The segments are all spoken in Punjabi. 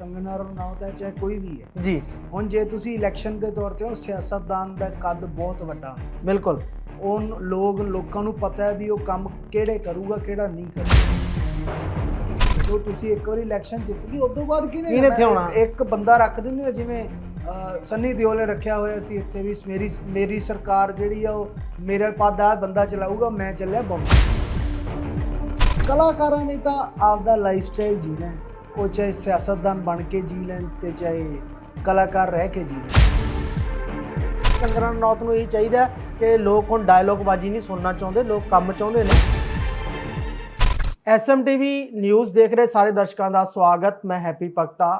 ਕੰਗਨਾ ਰਣੌਤ ਹੈ ਚਾਹੇ ਕੋਈ ਵੀ ਹੈ। ਜੀ। ਹੁਣ ਜੇ ਤੁਸੀਂ ਇਲੈਕਸ਼ਨ ਦੇ ਤੌਰ ਤੇ ਹੋ ਸਿਆਸਤਦਾਨ ਦਾ ਕੱਦ ਬਹੁਤ ਵੱਡਾ। ਬਿਲਕੁਲ। ਉਹ ਲੋਕ ਲੋਕਾਂ ਨੂੰ ਪਤਾ ਹੈ ਵੀ ਉਹ ਕੰਮ ਕਿਹੜੇ ਕਰੂਗਾ ਕਿਹੜਾ ਨਹੀਂ ਕਰੂਗਾ। ਜੋ ਤੁਸੀਂ ਇੱਕ ਵਾਰੀ ਇਲੈਕਸ਼ਨ ਜਿੱਤ ਗਈ ਉਸ ਤੋਂ ਬਾਅਦ ਕਿਹਨੇ? ਇੱਕ- ਬੰਦਾ ਰੱਖ ਦਿੰਦੇ ਹੋ ਜਿਵੇਂ ਸੰਨੀ ਦਿਓਲ ਨੇ ਰੱਖਿਆ ਹੋਇਆ ਸੀ ਇੱਥੇ ਵੀ ਮੇਰੀ ਮੇਰੀ ਸਰਕਾਰ ਜਿਹੜੀ ਆ ਉਹ ਮੇਰੇ ਪਦ ਆ ਬੰਦਾ ਚਲਾਊਗਾ ਮੈਂ ਚੱਲਿਆ ਬੰਬ। ਕਲਾਕਾਰਾਂ ਨੇ ਤਾਂ ਆਪਦਾ ਲਾਈਫ ਸਟਾਈਲ ਜੀਣਾ ਹੈ। ਉਹ ਚਾਹੇ ਸਿਆਸਤਦਾਨ ਬਣ ਕੇ ਜੀ ਲੈਣ ਤੇ ਚਾਹੇ ਕਲਾਕਾਰ ਰਹਿ ਕੇ ਜੀ ਲੈਣ। ਕੰਗਣਾ ਨੂੰ ਇਹ ਚਾਹੀਦਾ ਕਿ ਲੋਕ ਹੁਣ ਡਾਇਲੋਗ ਬਾਜੀ ਨਹੀਂ ਸੁਣਨਾ ਚਾਹੁੰਦੇ, ਲੋਕ ਕੰਮ ਚਾਹੁੰਦੇ ਨੇ। ਐਸਐਮਟੀਵੀ ਨਿਊਜ਼ ਦੇਖ ਰਹੇ ਸਾਰੇ ਦਰਸ਼ਕਾਂ ਦਾ ਸਵਾਗਤ। ਮੈਂ ਹੈਪੀ ਭਗਤਾ।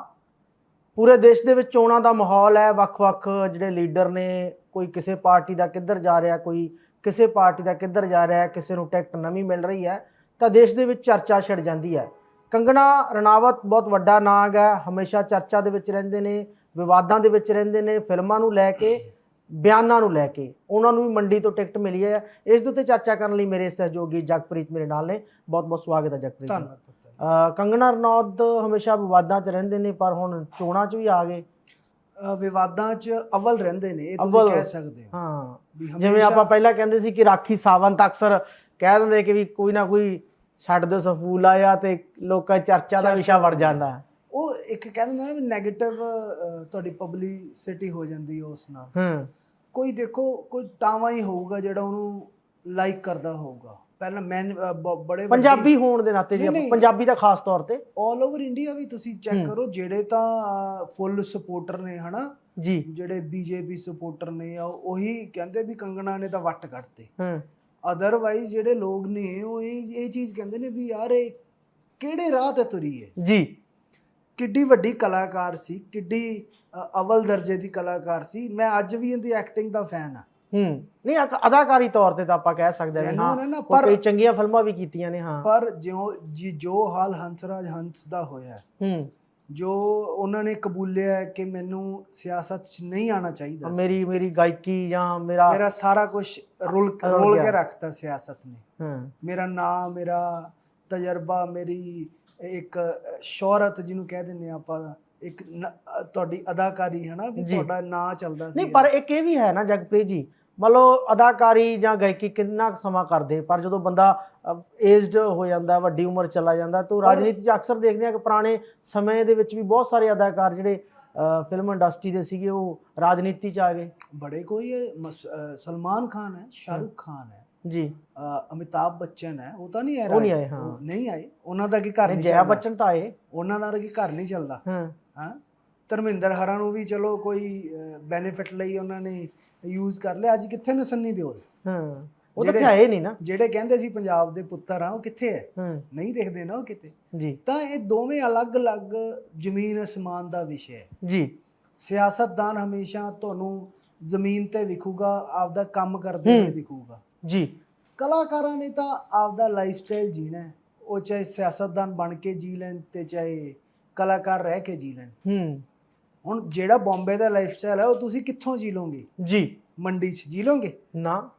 ਪੂਰੇ ਦੇਸ਼ ਦੇ ਵਿੱਚ ਚੋਣਾਂ ਦਾ ਮਾਹੌਲ ਹੈ। ਵੱਖ-ਵੱਖ ਜਿਹੜੇ ਲੀਡਰ ਨੇ, ਕੋਈ ਕਿਸੇ ਪਾਰਟੀ ਦਾ ਕਿੱਧਰ ਜਾ ਰਿਹਾ, ਕੋਈ ਕਿਸੇ ਪਾਰਟੀ ਦਾ ਕਿੱਧਰ ਜਾ ਰਿਹਾ, ਕਿਸੇ ਨੂੰ ਟਿਕਟ ਨਵੀਂ ਮਿਲ ਰਹੀ ਹੈ, ਤਾਂ ਦੇਸ਼ ਦੇ ਵਿੱਚ ਚਰਚਾ ਛਿੜ ਜਾਂਦੀ ਹੈ। ਕੰਗਣਾ ਰਣਾਵਤ ਬਹੁਤ ਵੱਡਾ ਨਾਗ ਹੈ ਹਮੇਸ਼ਾ ਚਰਚਾ ਦੇ ਵਿੱਚ ਰਹਿੰਦੇ ਨੇ ਵਿਵਾਦਾਂ ਦੇ ਵਿੱਚ ਰਹਿੰਦੇ ਨੇ ਫਿਲਮਾਂ ਨੂੰ ਲੈ ਕੇ ਬਿਆਨਾਂ ਨੂੰ ਲੈ ਕੇ ਉਹਨਾਂ ਨੂੰ ਵੀ ਮੰਡੀ ਤੋਂ ਟਿਕਟ ਮਿਲੀ ਹੈ। ਇਸ ਦੇ ਉੱਤੇ ਚਰਚਾ ਕਰਨ ਲਈ ਮੇਰੇ ਸਹਿਯੋਗੀ ਜਗਪ੍ਰੀਤ ਮੇਰੇ ਨਾਲ ਨੇ। ਬਹੁਤ ਬਹੁਤ ਸਵਾਗਤ ਹੈ ਜਗਪ੍ਰੀਤ ਜੀ। ਧੰਨਵਾਦ ਕੰਗਣਾ ਰਣੌਤ ਹਮੇਸ਼ਾ ਵਿਵਾਦਾਂ 'ਚ ਰਹਿੰਦੇ ਨੇ ਪਰ ਹੁਣ ਚੋਣਾਂ 'ਚ ਵੀ ਆ ਗਏ। ਵਿਵਾਦਾਂ 'ਚ ਅਵਲ ਰਹਿੰਦੇ ਨੇ ਇਹ। ਤੁਸੀਂ ਕਹਿ ਸਕਦੇ ਹੋ। ਜਿਵੇਂ ਆਪਾਂ ਪਹਿਲਾਂ ਕਹਿੰਦੇ ਸੀ ਕਿ ਰਾਖੀ ਸਾਵੰਤ ਅਕਸਰ ਕਹਿ ਦਿੰਦੇ ਕਿ ਵੀ ਕੋਈ ਨਾ ਕੋਈ ਛੱਡ ਦਿਓ ਸਫੂਲ ਆਇਆ ਤੇ ਲੋਕਾਂ ਚਰਚਾ ਦਾ ਵਿਸ਼ਾ ਵੜ ਜਾਂਦਾ। ਉਹ ਇੱਕ ਕਹਿੰਦੇ ਨੇ ਨਾ ਵੀ 네ਗੇਟਿਵ ਤੁਹਾਡੀ ਪਬਲਿਸਿਟੀ ਹੋ ਜਾਂਦੀ ਹੈ ਉਸ ਨਾਲ। ਹੂੰ। ਕੋਈ ਦੇਖੋ ਕੋਈ ਟਾਵਾ ਹੀ ਹੋਊਗਾ ਜਿਹੜਾ ਉਹਨੂੰ ਲਾਈਕ ਕਰਦਾ ਹੋਊਗਾ। ਪਹਿਲਾਂ ਮੈਂ ਬੜੇ ਪੰਜਾਬੀ ਹੋਣ ਦੇ ਨਾਤੇ ਜੀ। ਪੰਜਾਬੀ ਦਾ ਖਾਸ ਤੌਰ ਤੇ। 올 ਓਵਰ ਇੰਡੀਆ ਵੀ ਤੁਸੀਂ ਚੈੱਕ। ਕਰੋ ਜਿਹੜੇ ਤਾਂ ਫੁੱਲ ਸਪੋਰਟਰ ਨੇ ਹਨਾ? ਜੀ। ਜਿਹੜੇ ਬੀਜੇਪੀ ਸਪੋਰਟਰ ਨੇ ਆ ਉਹੀ ਕਹਿੰਦੇ ਵੀ ਕੰਗਣਾ ਨੇ ਤਾਂ ਵੱਟ ਕੱਢਤੇ। ਹੂੰ। ਅਦਰਵਾਈਜ਼ ਜਿਹੜੇ ਲੋਕ ਨੇ ਉਹ ਇਹ ਇਹ ਚੀਜ਼ ਕਹਿੰਦੇ ਨੇ ਵੀ ਯਾਰ ਇਹ ਕਿਹੜੇ ਰਾਹ ਤੇ ਤੁਰੀ ਹੈ ਜੀ। ਕਿੱਡੀ ਵੱਡੀ ਕਲਾਕਾਰ ਸੀ ਕਿੱਡੀ ਅਵਲ ਦਰਜੇ ਦੀ ਕਲਾਕਾਰ ਸੀ। ਮੈਂ ਅੱਜ ਵੀ ਇਹਦੀ ਐਕਟਿੰਗ ਦਾ ਫੈਨ ਆ ਹੂੰ। ਨਹੀਂ ਅਦਾਕਾਰੀ ਤੌਰ ਤੇ ਤਾਂ ਆਪਾਂ ਕਹਿ ਸਕਦੇ ਹਾਂ ਹੈ ਪਰ- ਕਈ ਚੰਗੀਆਂ ਫਿਲਮਾਂ ਵੀ ਕੀਤੀਆਂ ਨੇ ਹਾਂ। ਪਰ ਜਿਉਂ ਜੋ ਹਾਲ ਹੰਸਰਾਜ ਹੰਸ ਦਾ ਹੋਇਆ। ਹੂੰ। ਜੋ ਉਹਨਾਂ ਨੇ ਕਬੂਲਿਆ ਹੈ ਕਿ ਮੈਨੂੰ ਸਿਆਸਤ 'ਚ ਨਹੀਂ ਆਣਾ ਚਾਹੀਦਾ ਸੀ। ਮੇਰੀ ਮੇਰੀ ਗਾਇਕੀ ਜਾਂ ਮੇਰਾ ਮੇਰਾ ਸਾਰਾ ਕੁਝ ਰੁਲ ਰੁਲ ਰੋਲ ਗਿਆ। ਕੇ ਰੱਖਤਾ ਸਿਆਸਤ ਨੇ ਹਾਂ ਮੇਰਾ ਨਾਮ ਮੇਰਾ ਤਜਰਬਾ ਮੇਰੀ ਇੱਕ ਸ਼ੋਹਰਤ ਜਿਹਨੂੰ ਕਹਿ ਦਿੰਦੇ ਆ ਆਪਾਂ ਇੱਕ ਨ- ਅ, ਤੁਹਾਡੀ ਅਦਾਕਾਰੀ ਹੈ ਨਾ ਵੀ ਜੀ। ਤੁਹਾਡਾ ਨਾਂ ਚੱਲਦਾ ਸੀ ਨਹੀਂ ਪਰ ਇੱਕ ਇਹ ਵੀ ਹੈ ਨਾ ਜਗਪ੍ਰੀਤ ਜੀ ਮੰਨ ਲਓ ਅਦਾਕਾਰੀ ਜਾਂ ਗਾਇਕੀ ਕਿੰਨਾ ਕੁ ਸਮਾਂ ਕਰਦੇ ਪਰ ਜਦੋਂ ਬੰਦਾ ਏਜਡ ਹੋ ਜਾਂਦਾ ਵੱਡੀ ਉਮਰ ਚਲਾ ਜਾਂਦਾ ਤਾਂ ਰਾਜਨੀਤੀ 'ਚ ਅਕਸਰ ਦੇਖਦੇ ਆ ਕਿ ਪੁਰਾਣੇ ਸਮੇਂ ਦੇ ਵਿੱਚ ਵੀ ਬਹੁਤ ਸਾਰੇ ਅਦਾਕਾਰ ਜਿਹੜੇ ਫਿਲਮ ਇੰਡਸਟਰੀ ਦੇ ਸੀਗੇ ਉਹ ਰਾਜਨੀਤੀ 'ਚ ਆ ਗਏ। ਬੜੇ ਕੋਈ ਸਲਮਾਨ ਖਾਨ ਹੈ ਸ਼ਾਹਰੁਖ ਖਾਨ ਹੈ ਜੀ। ਅਮਿਤਾਭ ਬੱਚਨ ਹੈ ਉਹ ਤਾਂ ਨਹੀਂ ਆਏ ਉਹ ਨਹੀਂ ਆਏ, ਹਾਂ। ਨਹੀਂ ਆਏ ਉਹਨਾਂ ਦਾ ਕੀ ਘਰ ਨਹੀਂ ਚੱਲਦਾ? ਬੱਚਨ ਤਾਂ ਆਏ। ਉਹਨਾਂ ਦਾ ਕੀ ਘਰ ਨਹੀਂ ਚੱਲਦਾ? ਹਾਂ। ਹਾਂ। ਧਰਮਿੰਦਰ ਹਰਾਂ ਨੂੰ ਵੀ ਚਲੋ ਕੋਈ ਬੈਨੀਫਿਟ ਲਈ ਉਹਨਾਂ ਨੇ ਯੂਜ਼ ਕਰ ਲਿਆ। ਅੱਜ ਕਿੱਥੇ ਨੇ ਸੰਨੀ ਦਿਓਲ? ਹਾਂ ਉਹ ਤਾਂ ਜਿਹੜੇ- ਆਏ ਨਹੀਂ ਨਾ। ਜਿਹੜੇ ਕਹਿੰਦੇ ਸੀ ਪੰਜਾਬ ਦੇ ਪੁੱਤਰ ਆ ਉਹ ਕਿੱਥੇ ਹੈ ਹਾਂ। ਨਹੀਂ ਦਿਖਦੇ ਨਾ ਉਹ ਕਿਤੇ। ਜੀ। ਤਾਂ ਇਹ ਦੋਵੇਂ ਅਲੱਗ-ਅਲੱਗ ਜ਼ਮੀਨ ਅਸਮਾਨ ਦਾ ਵਿਸ਼ਾ ਹੈ ਜੀ। ਸਿਆਸਤਦਾਨ ਹਮੇਸ਼ਾ ਤੁਹਾਨੂੰ ਜ਼ਮੀਨ ਤੇ ਵਿਖੂਗਾ ਆਪਦਾ ਕੰਮ ਕਰਦੇ ਹੋਏ ਹੂੰ। ਦਿਖੂਗਾ। ਜੀ। ਕਲਾਕਾਰਾਂ ਨੇ ਤਾਂ ਆਪਦਾ ਲਾਈਫ ਸਟਾਈਲ ਜੀਣਾ ਹੈ ਉਹ ਚਾਹੇ ਸਿਆਸਤਦਾਨ ਬਣ ਕੇ ਜੀ ਲੈਣ ਤੇ ਚਾਹੇ ਕਲਾਕਾਰ ਰਹਿ ਕੇ ਜੀ ਲੈਣ। ਹੂੰ। ਹੁਣ ਜਿਹੜਾ ਬੰਬੇ ਦਾ ਲਾਈਫ ਸਟਾਈਲ ਹੈ ਉਹ ਤੁਸੀਂ ਕਿੱਥੋਂ ਜੀ ਲੋਗੇ ਜੀ। ਮੰਡੀ 'ਚ ਜੀ ਲੋਗੇ ਨਾ।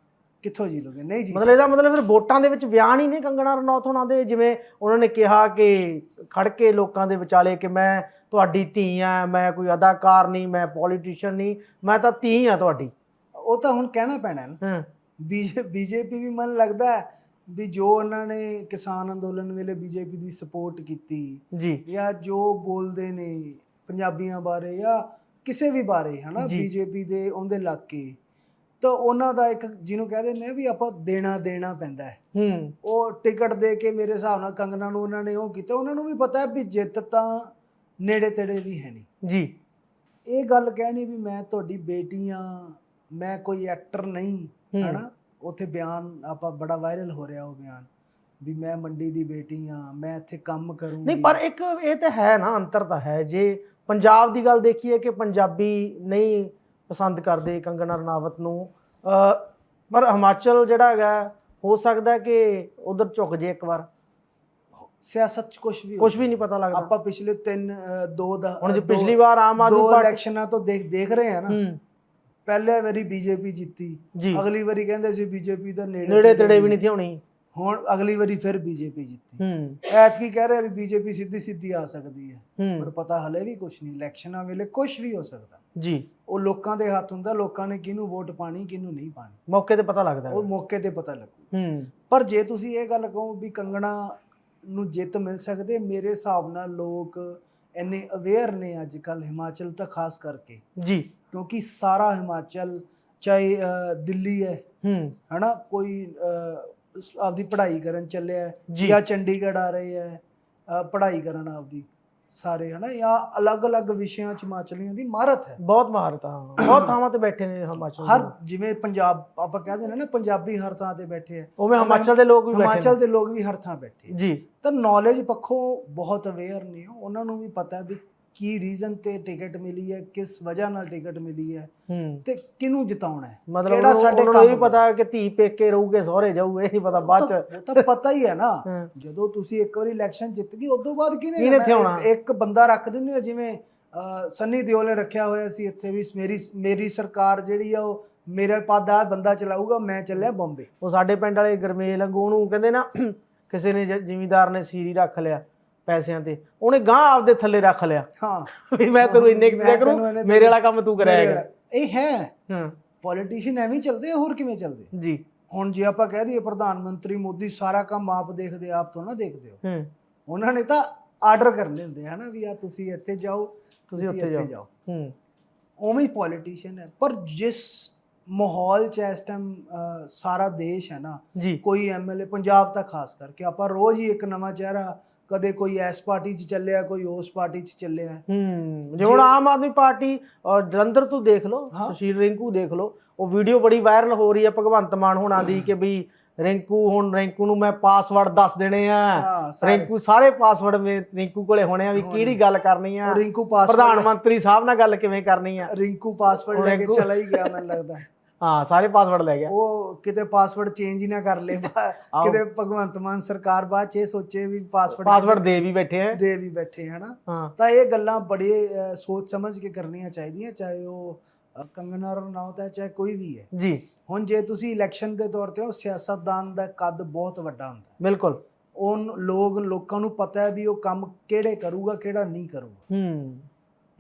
ਕਿੱਥੋਂ ਜੀ ਲੋਗੇ ਨਹੀਂ ਜੀ। ਮਤਲਬ ਇਹਦਾ ਮਤਲਬ ਫਿਰ ਵੋਟਾਂ ਦੇ ਵਿੱਚ ਬਿਆਨ ਹੀ ਨੇ ਕੰਗਣਾ ਰਣੌਤ ਹੋਣਾ ਦੇ ਜਿਵੇਂ ਉਹਨਾਂ ਨੇ ਕਿਹਾ ਕਿ ਖੜ ਕੇ ਲੋਕਾਂ ਦੇ ਵਿਚਾਲੇ ਕਿ ਮੈਂ ਤੁਹਾਡੀ ਧੀ ਆ ਮੈਂ ਕੋਈ ਅਦਾਕਾਰ ਨਹੀਂ ਮੈਂ ਪੋਲੀਟੀਸ਼ੀਅਨ ਨਹੀਂ ਮੈਂ ਤਾਂ ਧੀ ਆ ਤੁਹਾਡੀ। ਉਹ ਤਾਂ ਹੁਣ ਕਹਿਣਾ ਪੈਣਾ ਹੈ। ਨਾ ਹਾਂ ਬੀਜੇਪੀ ਵੀ ਮਨ ਲੱਗਦਾ ਹੈ ਵੀ ਜੋ ਉਹਨਾਂ ਨੇ ਕਿਸਾਨ ਅੰਦੋਲਨ ਵੇਲੇ ਬੀਜੇਪੀ ਦੀ ਸਪੋਰਟ ਕੀਤੀ ਜੀ। ਜਾਂ ਜੋ ਬੋਲਦੇ ਨੇ ਪੰਜਾਬੀਆਂ ਬਾਰੇ ਜਾਂ ਕਿਸੇ ਵੀ ਬਾਰੇ ਹਨਾ? ਜੀ। ਬੀਜੇਪੀ ਦੇ ਉਹਦੇ ਇਲਾਕੇ ਤਾਂ ਉਹਨਾਂ ਦਾ ਇੱਕ ਜਿਹਨੂੰ ਕਹਿੰਦੇ ਨੇ ਵੀ ਆਪਾਂ ਦੇਣਾ ਦੇਣਾ ਪੈਂਦਾ ਹੈ। ਹੂੰ। ਉਹ ਟਿਕਟ ਦੇ ਕੇ ਮੇਰੇ ਹਿਸਾਬ ਨਾਲ ਕੰਗਨਾ ਨੂੰ ਉਹਨਾਂ ਨੇ ਉਹ ਕੀਤਾ। ਉਹਨਾਂ ਨੂੰ ਵੀ ਪਤਾ ਹੈ ਵੀ ਜਿੱਤ ਤਾਂ ਨੇੜੇ ਤੇੜੇ ਵੀ ਹੈ ਨਹੀਂ। ਜੀ। ਇਹ ਗੱਲ ਕਹਿਣੀ ਵੀ ਮੈਂ ਤੁਹਾਡੀ ਬੇਟੀ ਆ ਮੈਂ ਕੋਈ ਐਕਟਰ ਨਹੀਂ ਹੂੰ। ਹਨਾ? ਉੱਥੇ ਬਿਆਨ ਆਪਾਂ ਬੜਾ ਵਾਇਰਲ ਹੋ ਰਿਹਾ ਉਹ ਬਿਆਨ ਵੀ ਮੈਂ ਮੰਡੀ ਦੀ ਬੇਟੀ ਆ ਮੈਂ ਇੱਥੇ ਕੰਮ ਕਰੂੰਗੀ। ਨਹੀਂ ਪਰ ਇੱਕ ਇਹ ਤਾਂ ਹੈ ਨਾ ਅੰਤਰ ਤਾਂ ਹੈ। ਜੇ ਪੰਜਾਬ ਦੀ ਗੱਲ ਦੇਖੀਏ ਕਿ ਪੰਜਾਬੀ ਨਹੀਂ ਪਸੰਦ ਕਰਦੇ ਕੰਗਣਾ ਰਣਾਵਤ ਨੂੰ ਪਰ ਹਿਮਾਚਲ ਜਿਹੜਾ ਹੈਗਾ ਹੋ ਸਕਦਾ ਕਿ ਉਧਰ ਝੁਕ ਜੇ ਇੱਕ ਵਾਰ। ਸਿਆਸਤ 'ਚ ਕੁਝ ਵੀ ਕੁਝ ਵੀ ਨਹੀਂ ਪਤਾ ਲੱਗਦਾ। ਆਪਾਂ ਪਿਛਲੇ ਤਿੰਨ ਅ, ਦੋ ਦਾ ਹੁਣ ਜੇ ਪਿਛਲੀ ਵਾਰ ਆਮ ਆਦਮੀ ਦੋ ਪਾਰਟੀ ਇਲੈਕਸ਼ਨਾਂ ਤੋਂ ਦੇਖ ਦੇਖ ਰਹੇ ਆ ਨਾ। ਪਹਿਲੇ ਵਾਰੀ ਬੀਜੇਪੀ ਜਿੱਤੀ ਅਗਲੀ ਵਾਰੀ ਕਹਿੰਦੇ ਸੀ ਬੀਜੇਪੀ ਦਾ ਨੇੜੇ ਨੇੜੇ ਤੇੜੇ ਵੀ ਨਹੀਂ। ਥੀ ਹੋਣੀ। ਹੁਣ ਅਗਲੀ ਵਾਰੀ ਫਿਰ ਬੀਜੇਪੀ ਜਿੱਤੀ। ਹੂੰ। ਐਤਕੀ ਕਹਿ ਰਿਹਾ ਵੀ ਬੀਜੇਪੀ ਸਿੱਧੀ ਸਿੱਧੀ ਆ ਸਕਦੀ ਹੈ। ਪਰ ਪਤਾ ਹਲੇ ਵੀ ਕੁਝ ਨਹੀਂ ਇਲੈਕਸ਼ਨਾਂ ਵੇਲੇ ਕੁਝ ਵੀ ਹੋ ਸਕਦਾ। ਜੀ। ਉਹ ਲੋਕਾਂ ਦੇ ਹੱਥ ਹੁੰਦਾ ਲੋਕਾਂ ਨੇ ਕਿਹਨੂੰ ਵੋਟ ਪਾਣੀ ਕਿਹਨੂੰ ਨਹੀਂ ਪਾਣੀ। ਮੌਕੇ ਤੇ ਪਤਾ ਲੱਗਦਾ ਉਹ ਮੌਕੇ ਤੇ ਪਤਾ ਲੱਗੂ। ਹੂੰ। ਪਰ ਜੇ ਤੁਸੀਂ ਇਹ ਗੱਲ ਕਹੋ ਵੀ ਕੰਗਣਾ ਨੂੰ ਜਿੱਤ ਮਿਲ ਸਕਦੀ ਮੇਰੇ ਹਿਸਾਬ ਨਾਲ ਲੋਕ ਇੰਨੇ ਅਵੇਅਰ ਨੇ ਅੱਜ ਕੱਲ ਹਿਮਾਚਲ ਤਾਂ ਖਾਸ ਕਰਕੇ। ਜੀ। ਕਿਉਂਕਿ ਸਾਰਾ ਹਿਮਾਚਲ ਚਾਹੇ ਦਿੱਲੀ ਹੈ ਹੂੰ। ਹਨਾ ਕੋਈ ਆਪਦੀ ਪੜ੍ਹਾਈ ਕਰਨ ਚੱਲਿਆ ਹੈ, ਜੀ। ਚੰਡੀਗੜ੍ਹ ਆ ਰਹੇ ਹੈ ਪੜ੍ਹਾਈ ਕਰਨ ਆਪਦੀ ਸਾਰੇ ਹਨਾ ਜਾਂ ਅਲੱਗ-ਅਲੱਗ ਵਿਸ਼ਿਆਂ ਚ ਹਿਮਾਚਲੀਆਂ ਦੀ ਮਹਾਰਤ ਹੈ ਬਹੁਤ ਮਾਰਤਾ ਬਹੁਤ ਥਾਵਾਂ ਤੇ ਬੈਠੇ ਨੇ ਹਿਮਾਚਲ ਹਰ। ਜਿਵੇਂ ਪੰਜਾਬ ਆਪਾਂ ਕਹਿੰਦੇ ਨੇ ਨਾ ਪੰਜਾਬੀ ਹਰ ਥਾਂ ਤੇ ਬੈਠੇ ਹੈ ਉਵੇਂ ਹਿਮਾਚਲ ਦੇ ਲੋਕ ਵੀ ਬੈਠੇ ਹਿਮਾਚਲ ਦੇ ਲੋਕ ਵੀ ਹਰ ਥਾਂ ਬੈਠੇ। ਜੀ ਤਾਂ ਨੌਲੇਜ ਪੱਖੋਂ ਬਹੁਤ ਅਵੇਅਰ ਨੇ ਉਹ। ਉਹਨਾਂ ਨੂੰ ਵੀ ਪਤਾ ਹੈ ਵੀ ਕੀ ਰੀਜ਼ਨ ਤੇ ਟਿਕਟ ਮਿਲੀ ਹੈ ਕਿਸ ਵਜ੍ਹਾ ਨਾਲ ਟਿਕਟ ਮਿਲੀ ਹੈ ਤੇ ਕਿਹਨੂੰ ਜਿਤਾਉਣਾ ਹੈ? ਮਤਲਬ ਕਿਹੜਾ ਸਾਡੇ ਨੂੰ ਕੰਮ ਪਤਾ ਹੈ ਕਿ ਧੀ ਪੇਕੇ ਰਹੂਗੇ ਸਹੁਰੇ ਜਾਊ ਇਹ ਨਹੀਂ ਪਤਾ ਬਾਅਦ ਚ। ਤਾਂ- ਪਤਾ ਹੀ ਹੈ ਨਾ। ਜਦੋਂ ਤੁਸੀਂ ਇੱਕ ਵਾਰੀ ਇਲੈਕਸ਼ਨ ਜਿੱਤ ਗਈ ਉਦੋਂ ਬਾਅਦ ਕਿਹਨੇ? ਇੱਕ- ਬੰਦਾ ਰੱਖ ਦਿੰਦੇ ਹੋ ਜਿਵੇਂ ਸੰਨੀ ਦਿਓਲ ਨੇ ਰੱਖਿਆ ਹੋਇਆ ਸੀ ਇੱਥੇ ਵੀ ਮੇਰੀ ਮੇਰੀ ਸਰਕਾਰ ਜਿਹੜੀ ਆ ਉਹ ਮੇਰੇ ਪਦ ਬੰਦਾ ਚਲਾਊਗਾ ਮੈਂ ਚੱਲਿਆ ਬੰਬੇ। ਉਹ ਸਾਡੇ ਪਿੰਡ ਵਾਲੇ ਗਰਮੇਲ ਉਹਨੂੰ ਕਹਿੰਦੇ ਨਾ ਕਿਸੇ ਨੇ ਜ਼ਿਮੀਂਦਾਰ ਨੇ ਸੀਰੀ ਰੱਖ ਲਿਆ। ਪੈਸਿਆਂ ਤੇ। ਉਹਨੇ ਗਾਂ ਆਪਦੇ ਥੱਲੇ ਰੱਖ ਲਿਆ। ਹਾਂ। ਵੀ ਮੈਂ ਤੈਨੂੰ ਇੰਨੇ ਕੁ ਮੈਂ ਦਿਆ ਤੈਨੂੰ ਕਰੂੰ ਮੇਰੇ ਵਾਲਾ ਕੰਮ ਤੂੰ ਕਰਾਇਆ ਮੇਰੇ ਕਰ। ਵਾਲਾ। ਇਹ ਹੈ। ਹਾਂ। ਪੋਲੀਟੀਸ਼ੀਅਨ ਐਵੇਂ ਚੱਲਦੇ ਆ ਹੋਰ ਕਿਵੇਂ ਚੱਲਦੇ? ਜੀ। ਹੁਣ ਜੇ ਆਪਾਂ ਕਹਿ ਦਈਏ ਪ੍ਰਧਾਨ ਮੰਤਰੀ ਮੋਦੀ ਸਾਰਾ ਕੰਮ ਆਪ ਦੇਖਦੇ ਆਪ ਤੋਂ ਨਾ ਦੇਖਦੇ ਹੋ। ਹੂੰ। ਉਹਨਾਂ ਨੇ ਤਾਂ ਆਰਡਰ ਕਰਨੇ ਹੁੰਦੇ ਹਨਾ ਵੀ ਆ ਤੁਸੀਂ ਇੱਥੇ ਜਾਓ ਤੁਸੀਂ ਉੱਥੇ ਇੱਥੇ ਜਾਓ। ਹੂੰ। ਉਵੇਂ ਹੀ ਪੋਲੀਟੀਸ਼ੀਅਨ ਹੈ। ਪਰ ਜਿਸ ਮਾਹੌਲ ਚ ਇਸ ਟਾਈਮ ਸਾਰਾ ਦੇਸ਼ ਹੈ ਨਾ ਕੋਈ ਐਮਐਲਏ ਪੰਜਾਬ ਤਾਂ ਖਾਸ ਕਰਕੇ ਆਪਾਂ ਰੋਜ਼ ਹੀ ਇੱਕ ਨਵਾਂ ਚਿਹਰਾ ਕਦੇ ਕੋਈ ਇਸ ਪਾਰਟੀ 'ਚ ਚੱਲਿਆ ਕੋਈ ਉਸ ਪਾਰਟੀ 'ਚ ਚੱਲਿਆ। ਹੂੰ ਜੇ ਹੁਣ ਆਮ ਆਦਮੀ ਪਾਰਟੀ ਜਲੰਧਰ ਤੋਂ ਦੇਖ ਲਓ। ਸੁਸ਼ੀਲ ਰਿੰਕੂ ਦੇਖ ਲਓ ਉਹ ਵੀਡੀਓ ਬੜੀ ਵਾਇਰਲ ਹੋ ਰਹੀ ਹੈ ਭਗਵੰਤ ਮਾਨ ਹੋਣਾ ਦੀ ਕਿ ਵੀ ਰਿੰਕੂ ਹੁਣ ਰਿੰਕੂ ਨੂੰ ਮੈਂ ਪਾਸਵਰਡ ਦੱਸ ਦੇਣੇ ਆ। ਰਿੰਕੂ ਸਾਰੇ ਪਾਸਵਰਡ ਮੇ ਰਿੰਕੂ ਕੋਲੇ ਹੋਣੇ ਆ ਵੀ ਕਿਹੜੀ ਗੱਲ ਕਰਨੀ ਆ? ਰਿੰਕੂ ਪ੍ਰਧਾਨ ਪਾਸਵਰਡ ਮੰਤਰੀ ਸਾਹਿਬ ਨਾਲ ਗੱਲ ਕਿਵੇਂ ਕਰਨੀ ਆ? ਰਿੰਕੂ ਪਾਸਵਰਡ ਲੈ ਕੇ ਚਲਾ ਹੀ ਗਿਆ ਮੈਨੂੰ ਲੱਗਦਾ। ਹਾਂ ਸਾਰੇ ਪਾਸਵਰਡ ਲੈ ਗਿਆ। ਉਹ ਕਿਤੇ ਪਾਸਵਰਡ ਚੇਂਜ ਹੀ ਨਾ ਕਰ ਲੇ ਕਿਤੇ ਭਗਵੰਤ ਮਾਨ ਸਰਕਾਰ ਬਾਅਦ ਚ ਇਹ ਸੋਚੇ ਵੀ ਪਾਸਵਰਡ ਪਾਸਵਰਡ ਦੇ ਵੀ ਬੈਠੇ ਆ। ਦੇ ਵੀ ਬੈਠੇ ਹਨਾ? ਤਾਂ ਇਹ ਗੱਲਾਂ ਬੜੇ ਸੋਚ ਸਮਝ ਕੇ ਕਰਨੀਆਂ ਚਾਹੀਦੀਆਂ ਚਾਹੇ ਉਹ ਕੰਗਨਾ ਰਣੌਤ ਹੈ ਚਾਹੇ ਕੋਈ ਵੀ ਹੈ। ਜੀ। ਹੁਣ ਜੇ ਤੁਸੀਂ ਇਲੈਕਸ਼ਨ ਦੇ ਤੌਰ ਤੇ ਹੋ ਸਿਆਸਤਦਾਨ ਦਾ ਕੱਦ ਬਹੁਤ ਵੱਡਾ ਹੁੰਦਾ। ਬਿਲਕੁਲ। ਉਹ ਲੋਕ ਲੋਕਾਂ ਨੂੰ ਪਤਾ ਹੈ ਵੀ ਉਹ ਕੰਮ ਕਿਹੜੇ ਕਰੂਗਾ ਕਿਹੜਾ ਨਹੀਂ ਕਰੂਗਾ। ਹੂੰ।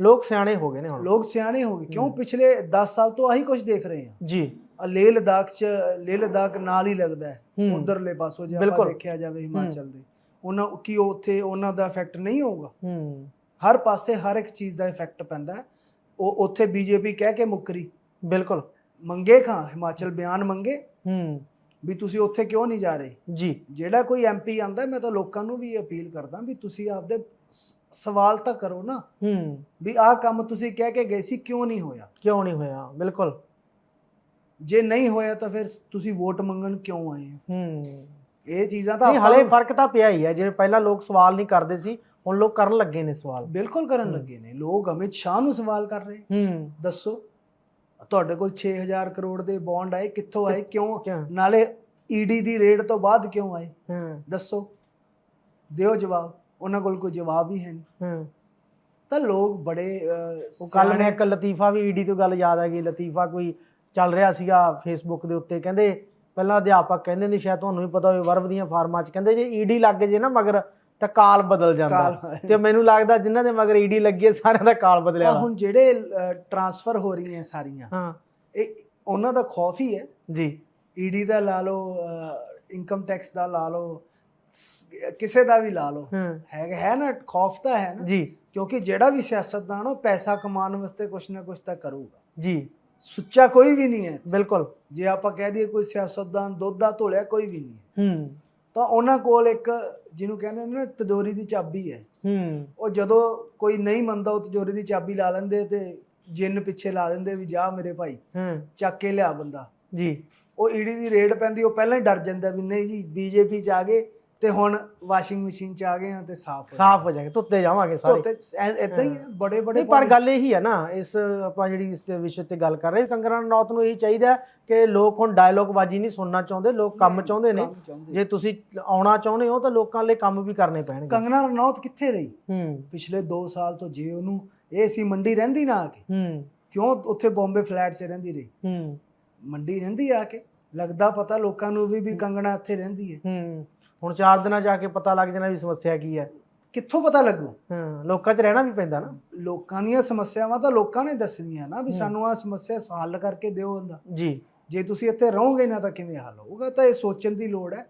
ਲੋਕ ਸਿਆਣੇ ਹੋ ਗਏ ਨੇ ਹੁਣ। ਲੋਕ ਸਿਆਣੇ ਹੋ ਗਏ। ਕਿਉਂ। ਪਿਛਲੇ 10 ਸਾਲ ਤੋਂ ਆਹੀ ਕੁਝ ਦੇਖ ਰਹੇ ਹਾਂ। ਜੀ। ਆ ਲੇਹ ਲਦਾਖ ਚ ਲੇਹ ਲਦਾਖ ਨਾਲ ਹੀ ਲੱਗਦਾ ਹੈ। ਉਧਰਲੇ ਪਾਸੋਂ ਜੇ ਆਪਾਂ। ਦੇਖਿਆ ਜਾਵੇ ਹਿਮਾਚਲ ਦੇ। ਉਹਨਾਂ ਕੀ ਉੱਥੇ ਉਹਨਾਂ ਦਾ ਇਫੈਕਟ ਨਹੀਂ ਹੋਊਗਾ। ਹੂੰ। ਹਰ ਪਾਸੇ ਹਰ ਇੱਕ ਚੀਜ਼ ਦਾ ਇਫੈਕਟ ਪੈਂਦਾ। ਉਹ ਉੱਥੇ ਬੀਜੇਪੀ ਕਹਿ ਕੇ ਮੁੱਕਰੀ। ਬਿਲਕੁਲ। ਮੰਗੇ ਖਾਂ ਹਿਮਾਚਲ ਬਿਆਨ ਮੰਗੇ। ਹੂੰ। ਵੀ ਤੁਸੀਂ ਉੱਥੇ ਕਿਉਂ ਨਹੀਂ ਜਾ ਰਹੇ? ਜੀ। ਜਿਹੜਾ ਕੋਈ ਐਮਪੀ ਆਂਦਾ ਮੈਂ ਤਾਂ ਲੋਕਾਂ ਨੂੰ ਵੀ ਅਪੀਲ ਕਰਦਾ ਵੀ ਤੁਸੀਂ ਆਪਦੇ ਸਵਾਲ ਤਾਂ ਕਰੋ ਨਾ। ਹੂੰ। ਵੀ ਆਹ ਕੰਮ ਤੁਸੀਂ ਕਹਿ ਕੇ ਗਏ ਸੀ ਕਿਉਂ ਨਹੀਂ ਹੋਇਆ? ਕਿਉਂ ਨਹੀਂ ਹੋਇਆ? ਬਿਲਕੁਲ। ਜੇ ਨਹੀਂ ਹੋਇਆ ਤਾਂ ਫਿਰ ਤੁਸੀਂ ਵੋਟ ਮੰਗਣ ਕਿਉਂ ਆਏ ਹੋ? ਹੂੰ। ਇਹ ਚੀਜ਼ਾਂ ਤਾਂ ਨਹੀਂ ਹਲੇ ਨੂੰ ਫ਼ਰਕ ਤਾਂ ਪਿਆ ਹੀ ਹੈ। ਜਿਵੇਂ ਪਹਿਲਾਂ ਲੋਕ ਸਵਾਲ ਨਹੀਂ ਕਰਦੇ ਸੀ ਹੁਣ ਲੋਕ ਕਰਨ ਲੱਗੇ ਨੇ ਸਵਾਲ। ਬਿਲਕੁਲ ਕਰਨ। ਲੱਗੇ ਨੇ। ਲੋਕ ਅਮਿਤ ਸ਼ਾਹ ਨੂੰ ਸਵਾਲ ਕਰ ਰਹੇ। ਹੂੰ। ਦੱਸੋ ਤੁਹਾਡੇ ਕੋਲ 6000 ਕਰੋੜ ਦੇ ਬੌਂਡ ਆਏ ਕਿੱਥੋਂ ਆਏ ਕਿਉਂ ਕਿਉਂ? ਨਾਲੇ ਈਡੀ ਦੀ ਰੇਡ ਤੋਂ ਬਾਅਦ ਕਿਉਂ ਆਏ? ਹੂੰ। ਦੱਸੋ। ਦਿਓ ਜਵਾਬ। ਉਹਨਾਂ ਕੋਲ ਕੋਈ ਜਵਾਬ ਹੀ ਹੈ ਨਹੀਂ। ਹੂੰ। ਤਾਂ ਲੋਕ ਬੜੇ ਉਹ ਕੱਲ ਮੈਂ ਇੱਕ ਲਤੀਫਾ ਵੀ ਈਡੀ ਤੋਂ ਗੱਲ ਯਾਦ ਆ ਗਈ। ਲਤੀਫਾ ਕੋਈ ਚੱਲ ਰਿਹਾ ਸੀਗਾ ਫੇਸਬੁੱਕ ਦੇ ਉੱਤੇ। ਕਹਿੰਦੇ ਪਹਿਲਾਂ ਅਧਿਆਪਕ ਕਹਿੰਦੇ ਨੇ ਸ਼ਾਇਦ ਤੁਹਾਨੂੰ ਵੀ ਪਤਾ ਹੋਵੇ ਵਰਬ ਦੀਆਂ ਫਾਰਮਾਂ 'ਚ ਕਹਿੰਦੇ ਜੇ ਈਡੀ ਲੱਗ ਜੇ ਨਾ ਮਗਰ ਤਾਂ ਕਾਲ ਬਦਲ ਜਾਂਦਾ। ਤੇ ਮੈਨੂੰ ਲੱਗਦਾ ਜਿਨ੍ਹਾਂ ਦੇ ਮਗਰ ਈਡੀ ਲੱਗੀ ਹੈ ਸਾਰਿਆਂ ਦਾ ਕਾਲ ਬਦਲਿਆ। ਹੁਣ ਜਿਹੜੇ ਟਰਾਂਸਫਰ ਹੋ ਰਹੀਆਂ ਸਾਰੀਆਂ ਹਾਂ। ਇਹ ਉਹਨਾਂ ਦਾ ਖੌਫ ਹੀ ਹੈ। ਜੀ। ਈਡੀ ਦਾ ਲਾ ਲਓ ਇਨਕਮ ਟੈਕਸ ਦਾ ਲਾ ਲਓ ਕਿਸੇ ਦਾ ਵੀ ਲਾ ਲਓ। ਹੂੰ। ਹੈ ਨਾ? ਖੌਫ ਤਾਂ ਹੈ ਨਾ? ਜੀ। ਕਿਉਂਕਿ ਜਿਹੜਾ ਵੀ ਸਿਆਸਤਦਾਨ ਉਹ ਪੈਸਾ ਕਮਾਉਣ ਵਾਸਤੇ ਕੁਛ ਨਾ ਕੁਛ ਤਾਂ ਕਰੂਗਾ। ਜੀ। ਸੁੱਚਾ ਕੋਈ ਵੀ ਨਹੀਂ ਹੈ। ਬਿਲਕੁਲ। ਜੇ ਆਪਾਂ ਕਹਿ ਦਈਏ ਕੋਈ ਸਿਆਸਤਦਾਨ ਦੁੱਧ ਦਾ ਧੋਲਿਆ ਕੋਈ ਵੀ ਨਹੀਂ ਹੈ। ਤਾਂ ਉਹਨਾਂ ਕੋਲ ਇੱਕ ਜਿਹਨੂੰ ਕਹਿੰਦੇ ਨੇ ਨਾ ਤਦੋਰੀ ਦੀ ਚਾਬੀ ਹੈ। ਹੂੰ। ਉਹ ਜਦੋਂ ਕੋਈ ਨਹੀਂ ਮੰਨਦਾ ਉਹ ਤਜੋਰੀ ਦੀ ਚਾਬੀ ਲਾ ਲੈਂਦੇ ਤੇ ਜਿੰਨ ਪਿੱਛੇ ਲਾ ਦਿੰਦੇ ਵੀ ਜਾ ਮੇਰੇ ਭਾਈ ਹੂੰ। ਚੱਕ ਕੇ ਲਿਆ ਬੰਦਾ। ਜੀ। ਉਹ ਈਡੀ ਦੀ ਰੇਡ ਪੈਂਦੀ ਉਹ ਪਹਿਲਾਂ ਹੀ ਡਰ ਜਾਂਦਾ ਵੀ ਨਹੀਂ ਜੀ ਬੀਜੇਪੀ ਚ ਆ ਗਏ ਤੇ ਹੁਣ ਵਾਸ਼ਿੰਗ ਮਸ਼ੀਨ ਚ ਆ ਗਏ ਆ ਤੇ ਸਾਫ਼ ਹੋ ਸਾਫ਼ ਹੋ ਜਾਏਗਾ ਧੁੱਤੇ ਜਾਵਾਂਗੇ ਸਾਰੇ। ਧੋਤੇ ਇਦਾਂ ਹੀ ਹੈ। ਬੜੇ ਬੜੇ ਨਹੀਂ ਪਰ ਗੱਲ ਇਹੀ ਹੈ ਨਾ ਇਸ ਆਪਾਂ ਜਿਹੜੀ ਇਸ ਦੇ ਵਿਸ਼ੇ ਤੇ ਗੱਲ ਕਰ ਰਹੇ ਕੰਗਨਾ ਰਣੌਤ ਨੂੰ ਇਹੀ ਚਾਹੀਦਾ ਹੈ ਕਿ ਲੋਕ ਹੁਣ ਡਾਇਲੋਗ ਬਾਜੀ ਨਹੀਂ ਸੁਣਨਾ ਚਾਹੁੰਦੇ ਲੋਕ ਕੰਮ ਚਾਹੁੰਦੇ ਨੇ। ਜੇ ਤੁਸੀਂ ਆਉਣਾ ਚਾਹੁੰਦੇ ਹੋ ਤਾਂ ਲੋਕਾਂ ਲਈ ਕੰਮ ਵੀ ਕਰਨੇ ਪੈਣਗੇ। ਕੰਗਨਾ ਰਣੌਤ ਕਿੱਥੇ ਰਹੀ? ਹੂੰ। ਪਿਛਲੇ 2 ਸਾਲ ਤੋਂ ਜੇ ਉਹਨੂੰ ਇਹ ਸੀ ਮੰਡੀ ਰਹਿੰਦੀ ਨਾ ਆ ਕੇ ਹੂੰ। ਕਿਉਂ ਉੱਥੇ ਬੰਬੇ ਫਲੈਟ 'ਚ ਰਹਿੰਦੀ ਰਹੀ? ਹੂੰ। ਮੰਡੀ ਰਹਿੰਦੀ ਆ ਕੇ। ਲੱਗਦਾ ਪਤਾ ਲੋਕਾਂ ਨੂੰ ਵੀ ਵੀ ਕੰਗਣਾ ਇੱਥੇ ਰਹਿੰਦੀ ਹੈ। ਹੂੰ। ਹੁਣ ਚਾਰ ਦਿਨਾਂ ਜਾ ਕੇ ਪਤਾ ਲੱਗ ਜਾਣਾ ਵੀ ਸਮੱਸਿਆ ਕੀ ਹੈ। ਕਿੱਥੋਂ ਪਤਾ ਲੱਗੂ? ਹਾਂ ਲੋਕਾਂ 'ਚ ਰਹਿਣਾ ਵੀ ਪੈਂਦਾ ਨਾ। ਲੋਕਾਂ ਦੀਆਂ ਸਮੱਸਿਆਵਾਂ ਤਾਂ ਲੋਕਾਂ ਨੇ ਦੱਸਣੀਆਂ ਨਾ ਵੀ। ਸਾਨੂੰ ਆ ਸਮੱਸਿਆ ਹੱਲ ਕਰਕੇ ਦਿਓ ਹੁੰਦਾ ਜੀ। ਜੇ ਤੁਸੀਂ ਇੱਥੇ ਰਹੋਗੇ ਨਾ ਤਾਂ ਕਿਵੇਂ ਹੱਲ ਹੋਊਗਾ? ਤਾਂ ਇਹ ਸੋਚਣ ਦੀ ਲੋੜ ਹੈ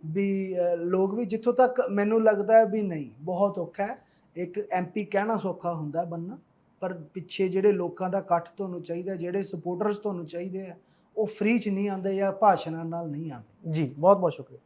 ਵੀ ਲੋਕ ਵੀ ਜਿੱਥੋਂ ਤੱਕ ਮੈਨੂੰ ਲੱਗਦਾ ਹੈ ਵੀ ਨਹੀਂ ਬਹੁਤ ਔਖਾ ਹੈ। ਇੱਕ ਐਮਪੀ ਕਹਿਣਾ ਸੌਖਾ ਹੁੰਦਾ ਬੰਨਾ ਪਰ ਪਿੱਛੇ ਜਿਹੜੇ ਲੋਕਾਂ ਦਾ ਇਕੱਠ ਤੁਹਾਨੂੰ ਚਾਹੀਦਾ ਜਿਹੜੇ ਸਪੋਰਟਰਸ ਤੁਹਾਨੂੰ ਚਾਹੀਦੇ ਆ ਉਹ ਫ੍ਰੀ ਚ ਨਹੀਂ ਆਉਂਦੇ ਜਾਂ ਭਾਸ਼ਣਾਂ ਨਾਲ ਨਹੀਂ ਆਉਂਦੇ। ਜੀ ਬਹੁਤ ਬਹੁਤ ਸ਼ੁਕਰੀਆ।